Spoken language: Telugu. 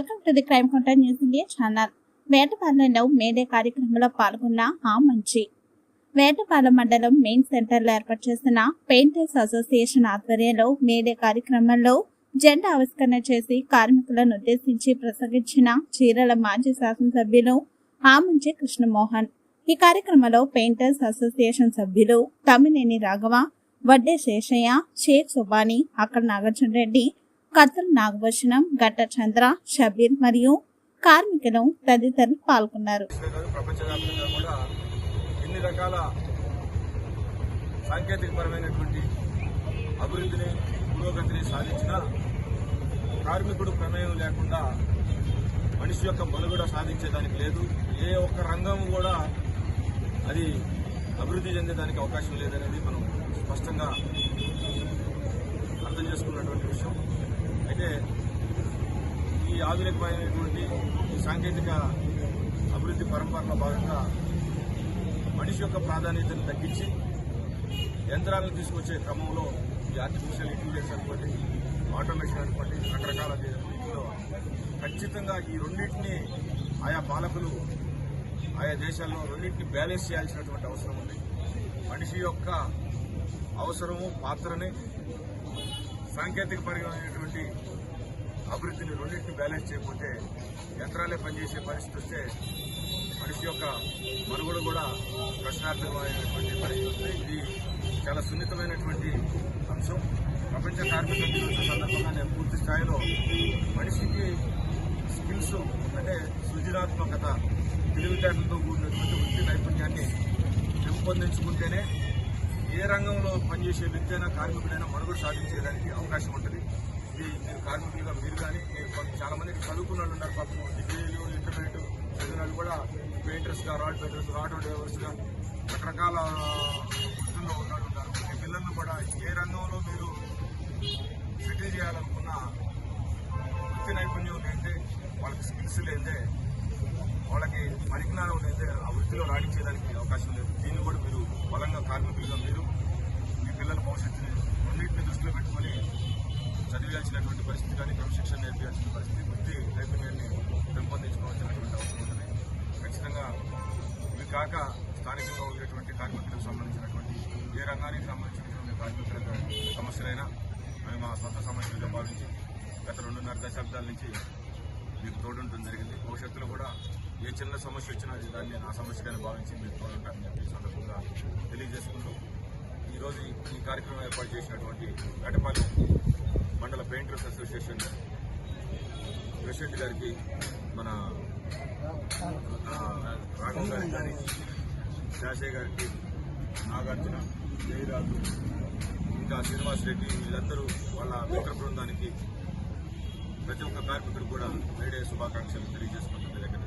To the crime counter news India channel. వేటపాలెంలో May Day కార్యక్రమంలో పాల్గొన్న ఆ మంచి. వేటపాలెం మండలం మెయిన్ సెంటర్లో ఏర్పాటు చేసిన పెయింటర్స్ అసోసియేషన్ ఆధ్వర్యంలో మేడే కార్యక్రమంలో జెండా ఆవిష్కరణ చేసి కార్మికులను ఉద్దేశించి ప్రసంగించిన చీరల మాజీ శాసనసభ్యులు ఆమంచి కృష్ణమోహన్. ఈ కార్యక్రమంలో పెయింటర్స్ అసోసియేషన్ సభ్యులు తమ్మినేని రాఘవ వడ్డే శేషయ్య షేక్ సుబాని అక్కడ నాగార్జున రెడ్డి కథలు నాగభూషణం గట్ట చంద్ర షబీర్ మరియు కార్మికులు తదితరులు పాల్గొన్నారు. కూడా ఎన్ని రకాల సాంకేతికపరమైనటువంటి అభివృద్ధిని పురోగతిని సాధించిన కార్మికుడు ప్రమేయం లేకుండా మనిషి యొక్క మనుగడ సాధించేదానికి లేదు. ఏ ఒక్క రంగం కూడా అది అభివృద్ధి చెందేదానికి అవకాశం లేదనేది మనం స్పష్టంగా అర్థం చేసుకున్నటువంటి విషయం. అయితే ఈ ఆధునికమైనటువంటి సాంకేతిక అభివృద్ధి పరంపరలో భాగంగా మనిషి యొక్క ప్రాధాన్యతను తగ్గించి యంత్రాలను తీసుకొచ్చే క్రమంలో ఈ ఆర్టిఫిషియల్ ఇంటెలిజెన్స్ అనుకోండి ఆటోమేషన్ అనుకోండి రకరకాల వీటిలో ఖచ్చితంగా ఈ రెండింటిని ఆయా పాలకులు ఆయా దేశాల్లో రెండింటిని బ్యాలెన్స్ చేయాల్సినటువంటి అవసరం ఉంది. మనిషి యొక్క అవసరము పాత్రని సాంకేతిక పరమైనటువంటి అభివృద్ధిని రెండింటిని బ్యాలెన్స్ చేయకపోతే యంత్రాలే పనిచేసే పరిస్థితి వస్తే మనిషి యొక్క మనుగడ కూడా ప్రశ్నార్థకమైనటువంటి పరిస్థితి. ఇది చాలా సున్నితమైనటువంటి అంశం. ప్రపంచ కార్మిక దినోత్సవం సందర్భంగా నేను పూర్తి స్థాయిలో మనిషికి స్కిల్స్ అంటే సృజనాత్మకత తెలివితేటలతో కూడినటువంటి వృత్తి నైపుణ్యాన్ని పెంపొందించుకుంటేనే ఏ రంగంలో పనిచేసే వ్యక్తి అయినా కార్మికుడైనా మనుగడ సాధించేదానికి అవకాశం ఉంటుంది. ఇది మీరు కార్మికులుగా మీరు కానీ చాలా మంది చదువుకున్న వాళ్ళు ఉన్నారు పాపం. డిగ్రీలు ఇంటర్మీడియట్ చదివిన కూడా పెయింటర్స్గా రాడ్ పెయింటర్స్ ఆటో డ్రైవర్స్గా రకరకాల వృత్తుల్లో ఉన్నాడు ఉన్నారు. మీ పిల్లలను కూడా ఏ రంగంలో మీరు సెటిల్ చేయాలనుకున్న వృత్తి నైపుణ్యం లేదే వాళ్ళకి స్కిల్స్ లేదే వాళ్ళకి పరిజ్ఞానం లేదే ఆ వృత్తిలో రాణించేదానికి అవకాశం లేదు దీన్ని కూడా మీరు బలంగా కార్మికులుగా మీరు మీ పిల్లల భవిష్యత్తుని రెండింటిని దృష్టిలో పెట్టుకొని చదివేయాల్సినటువంటి పరిస్థితి కానీ చేయాల్సిన నేర్పించాల్సిన పరిస్థితి వృత్తి నైపుణ్యాన్ని పెంపొందించుకోవాల్సినటువంటి అవసరం ఉంటుంది ఖచ్చితంగా ఇవి కాక స్థానికంగా ఉండేటువంటి కార్మికులకు సంబంధించినటువంటి ఏ రంగానికి సంబంధించినటువంటి కార్మికుల సమస్యలైనా మేము మా సొంత సమస్యలుగా భావించి గత రెండున్నర దశాబ్దాల నుంచి మీకు తోడుంటుంది జరిగింది భవిష్యత్తులో కూడా ఏ చిన్న సమస్య వచ్చినా దాన్ని నా సమస్యగానే భావించి మీరు తోడుంటారని చెప్పి సందర్భంగా తెలియజేసుకుంటూ ఈరోజు ఈ- కార్యక్రమం ఏర్పాటు చేసినటువంటి గడపాలెం మండల పెయింటర్స్ అసోసియేషన్ ప్రెసిడెంట్ గారికి మన ఆ, రాఘవ్ గారికి కానీ శాసయ్య గారికి నాగార్జున జయరాజు ఇంకా శ్రీనివాస్ రెడ్డి వీళ్ళందరూ వాళ్ళ మిత్ర బృందానికి ప్రతి ఒక్క కార్మికుడు కూడా మేడే శుభాకాంక్షలు తెలియజేసుకుంటుంది దగ్గర